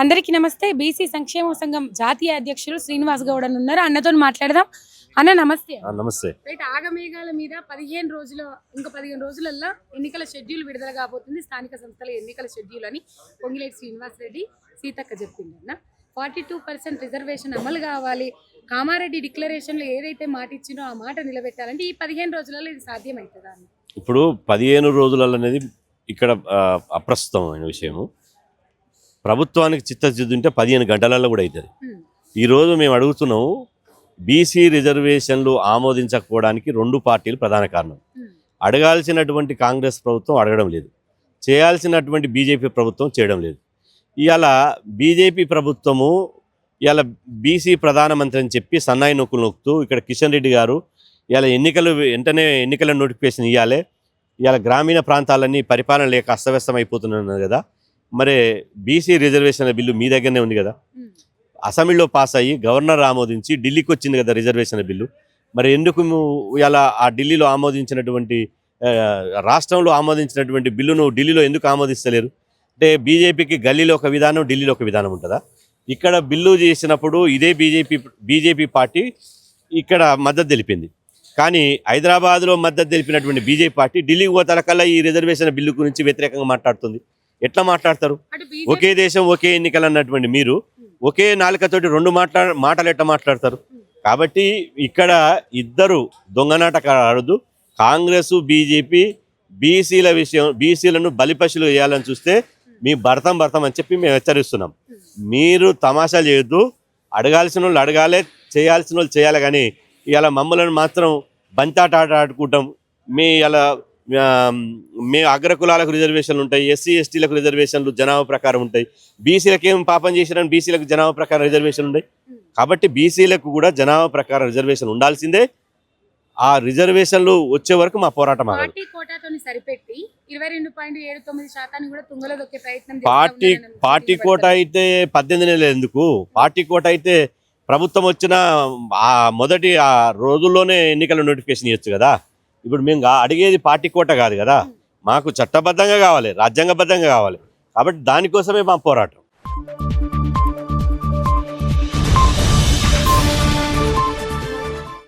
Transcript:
అందరికీ నమస్తే. బీసీ సంక్షేమ సంఘం జాతీయ అధ్యక్షులు శ్రీనివాస్ గౌడ్ అని ఉన్నారు. అన్నతో మాట్లాడదాం. అన్న నమస్తే. ఆ, నమస్తే. రైట్ ఆగమేఘాల మీద పదిహేను రోజుల ఇంకా పదిహేను రోజులల్లో ఎన్నికల షెడ్యూల్ విడుదల కాబోతుంది. స్థానిక సంస్థల ఎన్నికల షెడ్యూల్ అని పొంగిలేటి శ్రీనివాస్ రెడ్డి సీతక్క చెప్పింది అన్న. ఫార్టీ టూ పర్సెంట్ రిజర్వేషన్ అమలు కావాలి. కామారెడ్డి డిక్లరేషన్లో ఏదైతే మాట ఇచ్చినో ఆ మాట నిలబెట్టాలంటే ఈ పదిహేను రోజులలో ఇది సాధ్యమవుతుందా ఇప్పుడు పదిహేను రోజులలో అనేది ఇక్కడ అప్రస్తుతమైన విషయము. ప్రభుత్వానికి చిత్తశుద్ధి ఉంటే పదిహేను గంటలలో కూడా అవుతుంది. ఈరోజు మేము అడుగుతున్నాము బీసీ రిజర్వేషన్లు ఆమోదించకపోవడానికి రెండు పార్టీలు ప్రధాన కారణం. అడగాల్సినటువంటి కాంగ్రెస్ ప్రభుత్వం అడగడం లేదు. చేయాల్సినటువంటి బీజేపీ ప్రభుత్వం చేయడం లేదు. ఇవాళ బీజేపీ ప్రభుత్వము ఇవాళ బీసీ ప్రధానమంత్రి అని చెప్పి సన్నాయి నొక్కులు నొక్కుతూ ఇక్కడ కిషన్ రెడ్డి గారు ఇవాళ ఎన్నికలు వెంటనే ఎన్నికల నోటిఫికేషన్ ఇవ్వాలి ఇవాళ గ్రామీణ ప్రాంతాలన్నీ పరిపాలన లేక అస్తవ్యస్తం అయిపోతున్నది కదా. మరి బీసీ రిజర్వేషన్ల బిల్లు మీ దగ్గరనే ఉంది కదా. అసెంబ్లీలో పాస్ అయ్యి గవర్నర్ ఆమోదించి ఢిల్లీకి వచ్చింది కదా రిజర్వేషన్ బిల్లు. మరి ఎందుకు ఇలా ఆ ఢిల్లీలో ఆమోదించినటువంటి రాష్ట్రంలో ఆమోదించినటువంటి బిల్లును ఢిల్లీలో ఎందుకు ఆమోదిస్తలేరు? అంటే బీజేపీకి గల్లీలో ఒక విధానం ఢిల్లీలో ఒక విధానం ఉంటుందా? ఇక్కడ బిల్లు చేసినప్పుడు ఇదే బీజేపీ బీజేపీ పార్టీ ఇక్కడ మద్దతు తెలిపింది. కానీ హైదరాబాద్లో మద్దతు తెలిపినటువంటి బీజేపీ పార్టీ ఢిల్లీకి పోతారకల్లా ఈ రిజర్వేషన్ బిల్లు గురించి వ్యతిరేకంగా మాట్లాడుతుంది. ఎట్లా మాట్లాడతారు? ఒకే దేశం ఒకే ఎన్నికలు అన్నటువంటి మీరు. ఒకే నాలుకతోటి రెండు మాట్లా మాటలు ఎట్లా మాట్లాడతారు? కాబట్టి ఇక్కడ ఇద్దరు దొంగనాటకాడు కాంగ్రెస్ బీజేపీ బీసీల విషయం బీసీలను బలిపశులు వేయాలని చూస్తే మీ భర్తం భర్తం అని చెప్పి మేము హెచ్చరిస్తున్నాం. మీరు తమాషా చేయొద్దు. అడగాల్సిన వాళ్ళు అడగాలి చేయాల్సిన వాళ్ళు చేయాలి కానీ ఇవాళ మమ్మల్ని మాత్రం బంతాట ఆట ఆడుకుంటాం. మీ ఇలా మీ అగ్రకులాలకు రిజర్వేషన్లు ఉంటాయి ఎస్సీ ఎస్టీలకు రిజర్వేషన్లు జనాభా ప్రకారం ఉంటాయి. బీసీలకు ఏం పాపం చేసిరని బీసీలకు జనాభా ప్రకారం రిజర్వేషన్ ఉంటాయి కాబట్టి బీసీలకు కూడా జనాభా ప్రకారం రిజర్వేషన్ ఉండాల్సిందే. ఆ రిజర్వేషన్లు వచ్చే వరకు మా పోరాటం పార్టీ సరిపెట్టి ఇరవై రెండు పాయింట్ ఏడు తొమ్మిది శాతాన్ని కూడా తుంగలో దొక్కే ప్రయత్నం చేస్తా పార్టీ పార్టీ. కోట అయితే పద్దెనిమిది నెలలు ఎందుకు? పార్టీ కోట అయితే ప్రభుత్వం వచ్చిన ఆ మొదటి ఆ రోజుల్లోనే ఎన్నికల నోటిఫికేషన్ ఇవ్వచ్చు కదా? ఇప్పుడు మేము అడిగేది పార్టీ కోట కాదు కదా. మాకు చట్టబద్ధంగా కావాలి రాజ్యాంగబద్ధంగా కావాలి. కాబట్టి దానికోసమే మా పోరాటం.